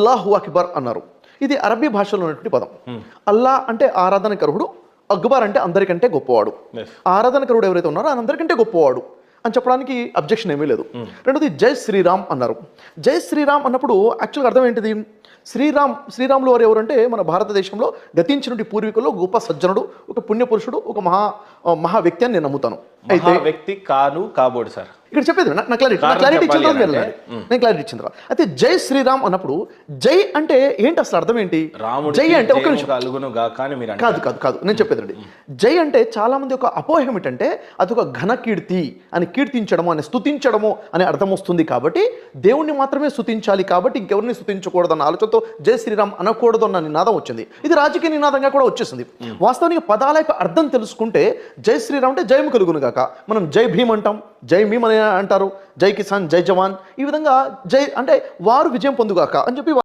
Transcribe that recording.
అల్లాహు అక్బర్ అన్నారు. ఇది అరబీ భాషలో ఉన్నటువంటి పదం. అల్లా అంటే ఆరాధనకరుడు అక్బర్ అంటే అందరికంటే గొప్పవాడు. Yes. ఆరాధనకరుడు ఎవరైతే ఉన్నారో ఆయన అందరికంటే గొప్పవాడు అని చెప్పడానికి అబ్జెక్షన్ ఏమీ లేదు. రెండోది జై శ్రీరామ్ అన్నారు. జై శ్రీరామ్ అన్నప్పుడు యాక్చువల్గా అర్థం ఏంటిది? శ్రీరామ్ శ్రీరాములు వారు ఎవరంటే మన భారతదేశంలో గతించినటువంటి పూర్వీకుల్లో గొప్ప సజ్జనుడు ఒక పుణ్యపురుషుడు ఒక మహా మహా వ్యక్తి అని నేను నమ్ముతాను. అయితే వ్యక్తి కాను కాబోడు సార్. ఇక్కడ చెప్పేది నా- క్లారిటీ నా క్లారిటీ ఇచ్చిన తర్వాత. నేను క్లారిటీ ఇచ్చిన తర్వాత. అయితే జై శ్రీరామ్ అన్నప్పుడు జై అంటే ఏంటి అసలు అర్థం ఏంటి? రాముడు జై అంటే ఒక నిమిషం. కాదు కాదు కాదు నేను చెప్పేదండి జై అంటే చాలా మంది ఒక అపోహం ఏంటంటే అది ఒక ఘన కీర్తి అని కీర్తించడము అని స్తుతించడము అనే అర్థం వస్తుంది కాబట్టి దేవుణ్ణి మాత్రమే స్తుతించాలి కాబట్టి ఇంకెవరిని స్తుతించకూడదు అన్న ఆలోచనతో జై శ్రీరామ్ అనకూడదు అన్న నినాదం వచ్చింది. ఇది రాజకీయ నినాదంగా కూడా వచ్చేసింది. వాస్తవానికి పదాల యొక్క అర్థం తెలుసుకుంటే జై శ్రీరామ్ అంటే జయం కలుగును గాక. మనం జై భీమ్ అంటాం జై భీమ్ అని అంటారు జై కిసాన్ జై జవాన్. ఈ విధంగా జై అంటే వారు విజయం పొందుగాక అని చెప్పి